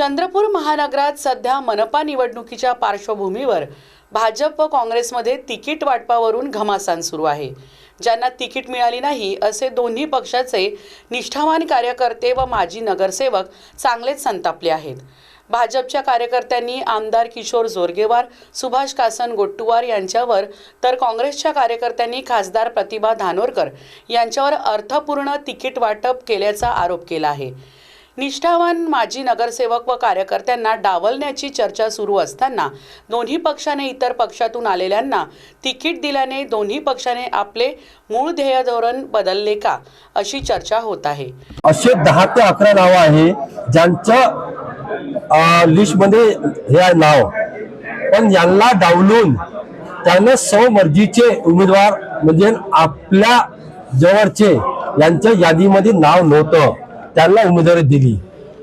चंद्रपूर महानगरात सध्या मनपा निवडणुकीच्या पार्श्वभूमीवर भाजप व काँग्रेसमध्ये तिकीट वाटपावरून घमासान सुरू आहे. ज्यांना तिकीट मिळाली नाही असे दोन्ही पक्षाचे निष्ठावान कार्यकर्ते व माजी नगरसेवक चांगलेच संतापले आहेत. भाजपच्या कार्यकर्त्यांनी आमदार किशोर जोरगेवार सुभाष कासन गोट्टुवार यांच्यावर तर काँग्रेसच्या कार्यकर्त्यांनी खासदार प्रतिभा धानोरकर यांच्यावर अर्थपूर्ण तिकीट वाटप केल्याचा आरोप केला आहे. निष्ठावान माजी नगरसेवक व कार्यकर्त्यांना डावलण्याची चर्चा सुरू असताना दोन्ही पक्षाने इतर पक्षातून आलेल्यांना तिकीट दिल्याने दोन्ही पक्षाने आपले मूळ ध्येय धोरण बदलले का अशी चर्चा होत आहे. असे दहा ते अकरा नावं आहे ज्यांच्या लिस्टमध्ये हे नाव. पण यांना डावलून त्यानं स्वमर्जीचे उमेदवार म्हणजे आपल्या जवळचे यांच्या यादीमध्ये नाव नव्हतं. त्यांना उमेदवारी दिली.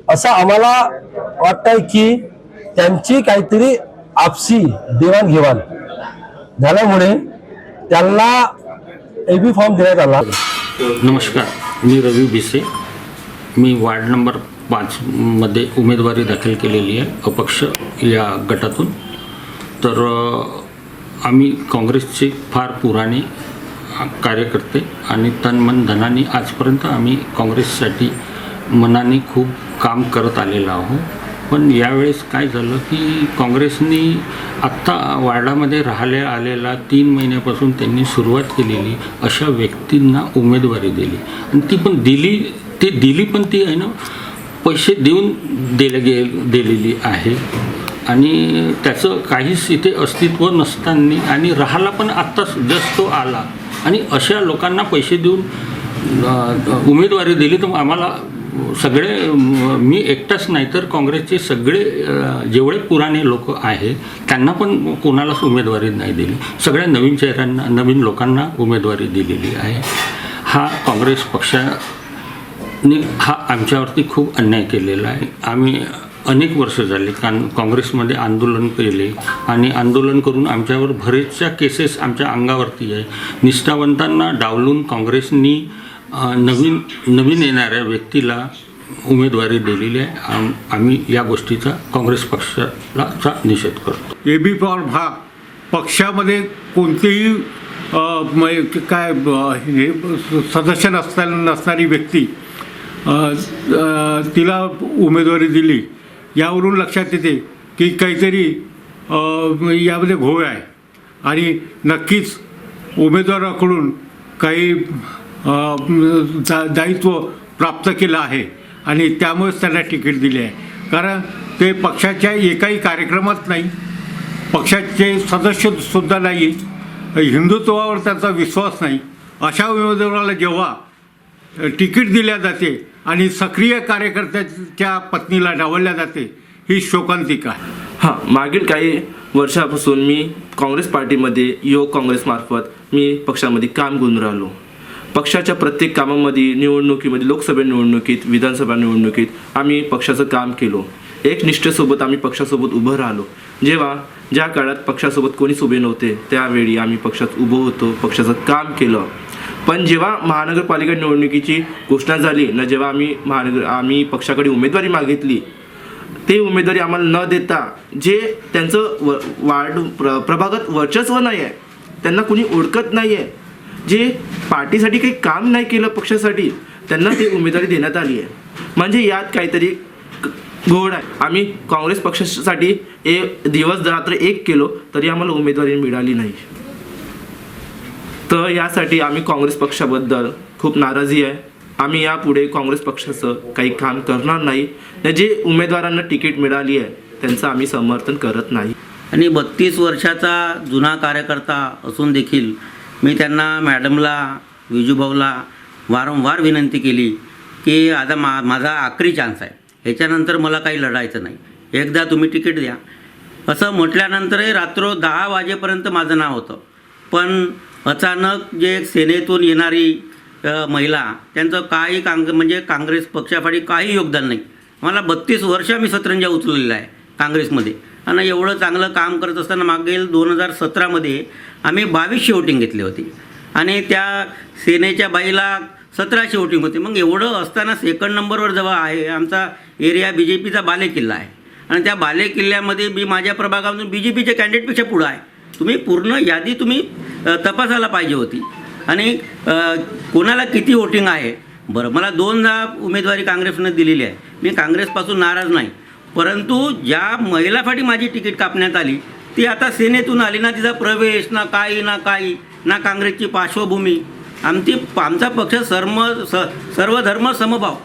असं आम्हाला वाटतंय की त्यांची काहीतरी आपसी देवाणघेवाण झाल्यामुळे त्यांना एबी फॉर्म देण्यात आला. नमस्कार मी रवी भिसे. मी वार्ड नंबर पाचमध्ये उमेदवारी दाखल केलेली आहे अपक्ष या गटातून. तर आम्ही काँग्रेसचे फार पुराणे कार्यकर्ते आणि तन मन धनाने आजपर्यंत आम्ही काँग्रेससाठी मनाने खूप काम करत आलेलो आहोत. पण यावेळेस काय झालं की काँग्रेसनी आत्ता वार्डामध्ये राहिल्या आलेला तीन महिन्यापासून त्यांनी सुरुवात केलेली अशा व्यक्तींना उमेदवारी दिली. आणि ती पण दिली ती दिली पण ती आहे ना पैसे देऊन दिले गे दिलेली आहे. आणि त्याचं काहीच इथे अस्तित्व नसताना आणि राहायला पण आत्ताच जस्ट तो आला. आणि अशा लोकांना पैसे देऊन उमेदवारी दिली तर आम्हाला सगळे मी एकटाच नाही तर काँग्रेसचे सगळे जेवढे पुराणे लोक आहे त्यांना पण कोणालाच उमेदवारी नाही दिली. सगळ्या नवीन चेहऱ्यांना नवीन लोकांना उमेदवारी दिलेली आहे. हा काँग्रेस पक्षाने हा आमच्यावरती खूप अन्याय केलेला आहे. आम्ही अनेक वर्ष झाले कान काँग्रेसमध्ये आंदोलन केले आणि आंदोलन करून आमच्यावर बरेचशा केसेस आमच्या अंगावरती आहे. निष्ठावंतांना डावलून काँग्रेसनी नवीन नवीन येणाऱ्या व्यक्तीला उमेदवारी दिलेली आहे. आम आम्ही या गोष्टीचा काँग्रेस पक्षाला निषेध करतो. ए बी पॉवर हा पक्षामध्ये कोणतेही काय ब- हे सदस्य नसता नसणारी व्यक्ती तिला उमेदवारी दिली. यावरून लक्षात येते की काहीतरी यामध्ये घोळ आहे. आणि नक्कीच उमेदवाराकडून काही दायित्व प्राप्त केलं आहे आणि त्यामुळेच त्यांना तिकीट दिले आहे. कारण ते पक्षाच्या एकाही कार्यक्रमात नाही. पक्षाचे सदस्य सुद्धा नाही. हिंदुत्वावर त्यांचा विश्वास नाही. अशा उमेदवाराला जेव्हा तिकीट दिल्या जाते आणि सक्रिय कार्यकर्त्याच्या पत्नीला डावलल्या जाते ही शोकांतिका आहे. हां मागील काही वर्षापासून मी काँग्रेस पार्टीमध्ये युवक काँग्रेसमार्फत मी पक्षामध्ये काम करून राहिलो. पक्षाच्या प्रत्येक कामामध्ये निवडणुकीमध्ये लोकसभा निवडणुकीत विधानसभा निवडणुकीत आम्ही पक्षाचं काम केलो. एक निष्ठेसोबत आम्ही पक्षासोबत उभं राहिलो. जेव्हा ज्या काळात पक्षासोबत कोणीच उभे नव्हते त्यावेळी आम्ही पक्षात उभं होतो पक्षाचं काम केलं. पण जेव्हा महानगरपालिका निवडणुकीची घोषणा झाली ना जेव्हा आम्ही महानगर आम्ही पक्षाकडे उमेदवारी मागितली ते उमेदवारी आम्हाला न देता जे त्यांचं व वार्ड प्र प्रभागात वर्चस्व नाही आहे त्यांना कुणी ओळखत नाही आहे जे पार्टीसाठी काही काम नाही केलं पक्षासाठी त्यांना ते उमेदवारी देण्यात आली आहे. म्हणजे यात काहीतरी गोड आहे. आम्ही काँग्रेस पक्षासाठी ए दिवस रात्र एक केलो तरी आम्हाला उमेदवारी मिळाली नाही. तर यासाठी आम्ही काँग्रेस पक्षाबद्दल खूप नाराजी आहे. आम्ही यापुढे काँग्रेस पक्षाचं काही काम करणार नाही. जे उमेदवारांना तिकीट मिळाली आहे त्यांचं आम्ही समर्थन करत नाही. आणि बत्तीस वर्षाचा जुना कार्यकर्ता असून देखील मी त्यांना मॅडमला विजूभाऊला वारंवार विनंती केली की आता मा माझा आखरी चान्स आहे. ह्याच्यानंतर मला काही लढायचं नाही. एकदा तुम्ही तिकीट द्या. असं म्हटल्यानंतरही रात्र दहा वाजेपर्यंत माझं नाव होतं. पण अचानक जे सेनेतून येणारी महिला त्यांचं काही काँग म्हणजे काँग्रेस पक्षापाठी काही योगदान नाही. मला बत्तीस वर्ष मी सतरंजा उचललेला आहे काँग्रेसमध्ये. आणि एवढं चांगलं काम करत असताना मागील दोन हजार सतरामध्ये आम्ही बावीसशे वोटिंग घेतली होती. आणि त्या सेनेच्या बाईला सतराशे वोटिंग होते. मग एवढं असताना सेकंड नंबरवर जेव्हा आहे आमचा एरिया बी जे पीचा बालेकिल्ला आहे. आणि त्या बालेकिल्ल्यामध्ये मी माझ्या प्रभागामधून बी जे पीच्या कॅन्डिडेटपेक्षा पुढं आहे. तुम्ही पूर्ण यादी तुम्ही तपासायला पाहिजे होती. आणि कोणाला किती वोटिंग आहे? बरं मला दोनदा उमेदवारी काँग्रेसनं दिलेली आहे. मी काँग्रेसपासून नाराज नाही. परंतु ज्या महिलासाठी माझी तिकीट कापण्यात आली ती आता सेनेतून आली ना तिचा प्रवेश ना काही ना काही ना काँग्रेसची पार्श्वभूमी. आमची आमचा पक्ष सर्व स सर्व धर्म समभाव.